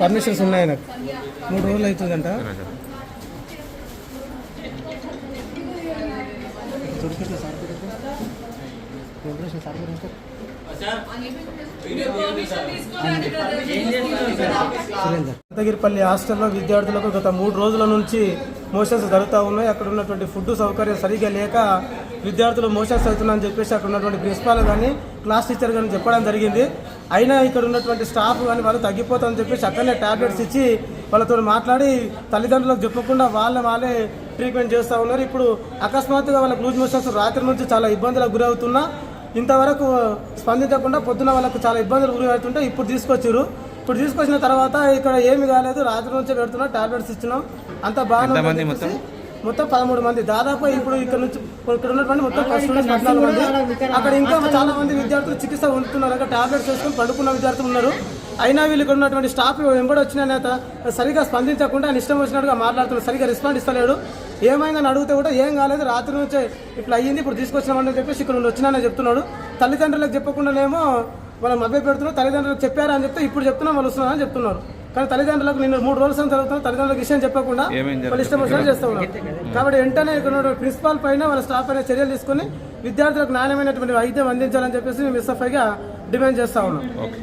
Permissions ఉన్నాయి నాకు. మూడు రోజులు అవుతుందంట. దత్తగిరిపల్లి హాస్టల్లో విద్యార్థులకు గత మూడు రోజుల నుంచి మోషన్స్ జరుగుతూ ఉన్నాయి. అక్కడ ఉన్నటువంటి ఫుడ్ సౌకర్యం సరిగా లేక విద్యార్థులు మోషన్స్ అవుతున్నారని చెప్పేసి అక్కడ ఉన్నటువంటి ప్రిన్సిపాల్ కానీ క్లాస్ టీచర్ కానీ చెప్పడం జరిగింది. అయినా ఇక్కడ ఉన్నటువంటి స్టాఫ్ కానీ వాళ్ళు తగ్గిపోతామని చెప్పేసి అక్కడనే టాబ్లెట్స్ ఇచ్చి వాళ్ళతో మాట్లాడి తల్లిదండ్రులకు చెప్పకుండా వాళ్ళ వాళ్ళే ట్రీట్మెంట్ చేస్తూ ఉన్నారు. ఇప్పుడు అకస్మాత్తుగా వాళ్ళకి లూజ్ మోషన్స్ రాత్రి నుంచి చాలా ఇబ్బందులకు గురవుతున్నా ఇంతవరకు స్పందించకుండా పొద్దున వాళ్ళకు చాలా ఇబ్బందులు గురి అవుతుంటే ఇప్పుడు తీసుకొచ్చారు ఇప్పుడు తీసుకొచ్చిన తర్వాత ఇక్కడ ఏమి కాలేదు రాత్రి నుంచి పెడుతున్నాం టాబ్లెట్స్ ఇచ్చినాం అంత చెప్పేసి మొత్తం పదమూడు మంది. దాదాపు ఇప్పుడు ఇక్కడ నుంచి ఇక్కడ ఉన్నటువంటి మొత్తం స్టూడెంట్స్ పద్నాలుగు మంది. అక్కడ ఇంకా చాలా మంది విద్యార్థులు చికిత్స పొందుతున్నారు. అక్కడ టాబ్లెట్స్ వేసుకొని పడుకున్న విద్యార్థులు ఉన్నారు. అయినా వీళ్ళు ఇక్కడ ఉన్నటువంటి స్టాఫ్ వెంబడి వచ్చిన నేత సరిగా స్పందించకుండా ఆయన ఇష్టం వచ్చినట్టుగా మాట్లాడుతున్నారు. సరిగా రెస్పాండ్ ఇస్తలేడు. ఏమైందని అడిగితే కూడా ఏం కాలేదు. రాత్రి నుంచే ఇట్లా అయ్యింది ఇప్పుడు తీసుకొచ్చినామని చెప్పేసి ఇక్కడ నుండి వచ్చినానని చెప్తున్నాడు. తల్లిదండ్రులకు చెప్పకుండానేమో వాళ్ళు మభ్య పెడుతున్నారు తల్లిదండ్రులకు చెప్పారా అని చెప్తే ఇప్పుడు చెప్తున్నాం వాళ్ళు వస్తున్నారని చెప్తున్నారు. కానీ తల్లిదండ్రులకు నిన్న మూడు రోజుల సంగతి జరుగుతున్నారు తల్లిదండ్రులకు విషయం చెప్పకుండా వాళ్ళు ఇష్టం చేస్తూ ఉన్నారు. కాబట్టి వెంటనే ఇక్కడ ప్రిన్సిపాల్ పైన వాళ్ళ స్టాఫ్ పైన చర్యలు తీసుకుని విద్యార్థులకు నాణ్యమైనటువంటి వైద్యం అందించాలని చెప్పేసి మేము ఎస్ఎఫ్ఐగా డిమాండ్ చేస్తా ఉన్నాం. ఓకే.